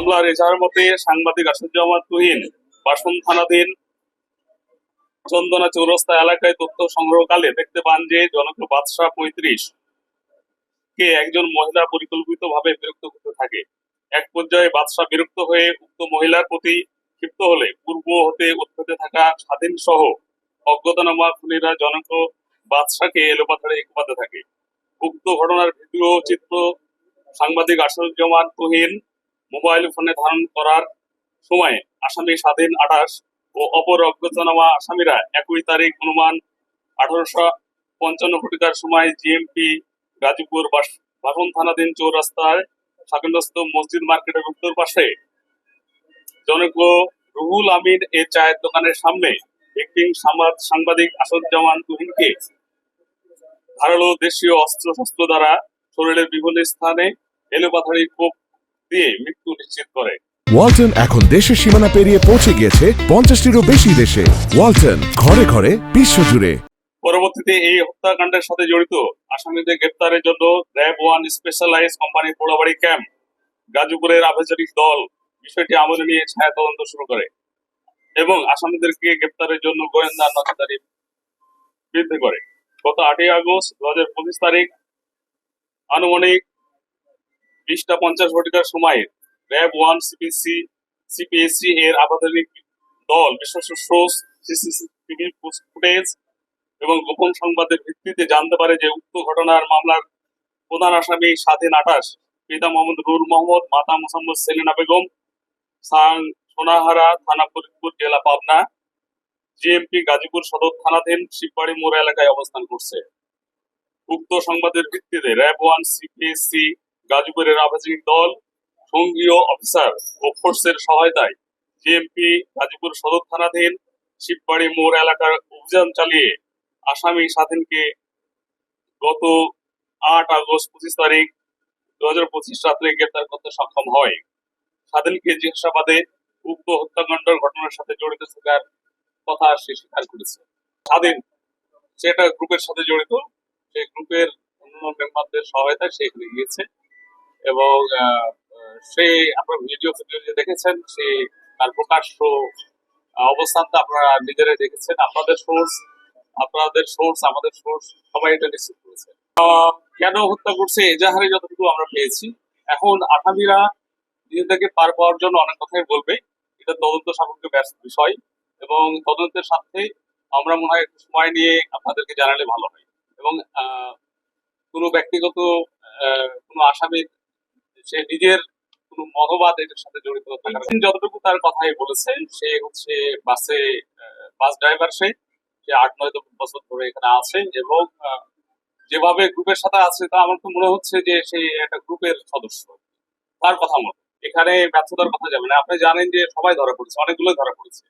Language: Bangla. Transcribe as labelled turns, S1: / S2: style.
S1: মামলার এজাহার মতে সাংবাদিক আসাদুজ্জামান তুহিন বাসন থানাধীন চন্দনা চৌরাস্তা এলাকায় তথ্য সংগ্রহকালে দেখতে পান যে জনক বাদশাহ পঁয়ত্রিশ কে একজন মহিলা পরিকল্পিতভাবে বিরক্ত করতে থাকে। এক পর্যায়ে বাদশাহ বিরক্ত হয়ে উক্ত মহিলার প্রতি ক্ষিপ্ত হলে পূর্ব হতে উৎপত্তি থাকা স্বাধীন সহ অজ্ঞাতনামা খুনিরা জনক বাদশাহকে এলোপাথারে কুপাতে থাকে। উক্ত ঘটনার ভিডিও চিত্র সাংবাদিক আসাদুজ্জামান তুহিন মোবাইল ফোনে ধারণ করার সময় আসামি স্বাধীন আঠাশ ও অপর অজ্ঞাতনামা আসামিরা একই তারিখ অনুমান আঠারোশো পঞ্চান্ন ঘটিকার সময় জিএমপি গাজীপুর বাসন থানাধীন চৌরাস্তায় সাকিন্দস্ত মসজিদ মার্কেটের উত্তর পাশে জনক রুহুল আমিন এ চায়ের দোকানের সামনে একটি সাংবাদ- সাংবাদিক আসাদুজ্জামান তুহিনকে ধারালো দেশীয় অস্ত্র শস্ত্র দ্বারা শরীরের বিভিন্ন স্থানে এলোপাথারি কোপ দিয়ে মৃত্যু নিশ্চিত করে।
S2: ওয়ালটন এখন দেশের সীমানা পেরিয়ে পৌঁছে গিয়েছে পঞ্চাশটিরও বেশি দেশে। ওয়ালটন ঘরে ঘরে বিশ্বজুড়ে।
S1: পরবর্তীতে এই হত্যাকাণ্ডের সাথে জড়িত আসামিদের গ্রেপ্তারের জন্য RAB one specialise company Porabari camp গাজীপুরের আভ্যন্তরিক দল বিষয়টি আমলে নিয়ে ছায়া তদন্ত শুরু করে এবং আসামিদেরকে গ্রেপ্তারের জন্য গোয়েন্দা নজরদারি বৃদ্ধি করে। গত আটই আগস্ট দু হাজার পঁচিশ তারিখ আনুমানিক বিশটা পঞ্চাশ ঘটিকার সময় র্যাব ওয়ান সিপিসি সিপিএসসি এর আপাতনিক দল বিশ্বস্ত সোর্স ফুটেজ এবং গোপন সংবাদের ভিত্তিতে জানতে পারে যে উক্ত ঘটনার মামলার প্রধান আসামি স্বাধীন আঠাশ পিতা মোহাম্মদ রুল মোহাম্মদ, মাতা মোহাম্মদ সেলিনা বেগম সাং সোনাহারা থানা ফরিদপুর, জেলা পাবনা জিএমপি গাজীপুর সদর থানাধীন শিববাড়ি মোড় এলাকায় অবস্থান করছে। উক্ত সংবাদের ভিত্তিতে র্যাব ওয়ান সিপিএসসি গাজীপুরের আবাসিক দল সঙ্গীয় অফিসার ও ফোর্সের সহায়তায় জিএমপি গাজীপুর সদর থানাধীন শিববাড়ি মোড় এলাকার অভিযান চালিয়ে আসামি স্বাধীনকে গত আট আগস্ট পঁচিশ তারিখ দু হাজার পঁচিশ রাত্রে গ্রেপ্তার করতে সক্ষম হয়। স্বাধীনকে জিজ্ঞাসাবাদে উক্ত হত্যাকাণ্ডের ঘটনার সাথে জড়িত থাকার কথা সে স্বীকার করেছে। স্বাধীন সেটা গ্রুপের সাথে জড়িত সেই গ্রুপের অন্যান্য মেম্বারদের সহায়তায় সে এখানে গিয়েছে। এবং সে আপনার ভিডিও ফিডিও যে দেখেছেন সে তার প্রকাশ্য অবস্থানটা আপনারা নিজেরাই দেখেছেন। আপনাদের সোর্স আপনাদের সোর্স আমাদের সোর্স সবাই এটা নিশ্চিত করেছে। কেন হত্যা করছে এজাহারে যতটুকু আমরা পেয়েছি। এখন আসামিরা নিজেদেরকে পার পাওয়ার জন্য অনেক কথাই বলবে। এটা তদন্ত সাপেক্ষ ব্যস্ত বিষয় এবং তদন্তের সাথে আমরা মনে হয় একটু সময় নিয়ে আপনাদেরকে জানালে ভালো হয়। এবং কোনো ব্যক্তিগত কোনো আসামির সে নিজের কোনো মতবাদ এটার সাথে জড়িত থাকার যতটুকু তার কথাই বলেছে সে হচ্ছে বাসে বাস ড্রাইভার সে। সে আট নয় বছর ধরে এখানে আছে এবং যেভাবে গ্রুপের সাথে আছে তা আমার তো মনে হচ্ছে যে সে একটা গ্রুপের সদস্য। তার কথা মতো। এখানে ব্যর্থতার কথা যাবে না। আপনি জানেন যে সবাই ধরা পড়েছে অনেকগুলো ধরা পড়েছে।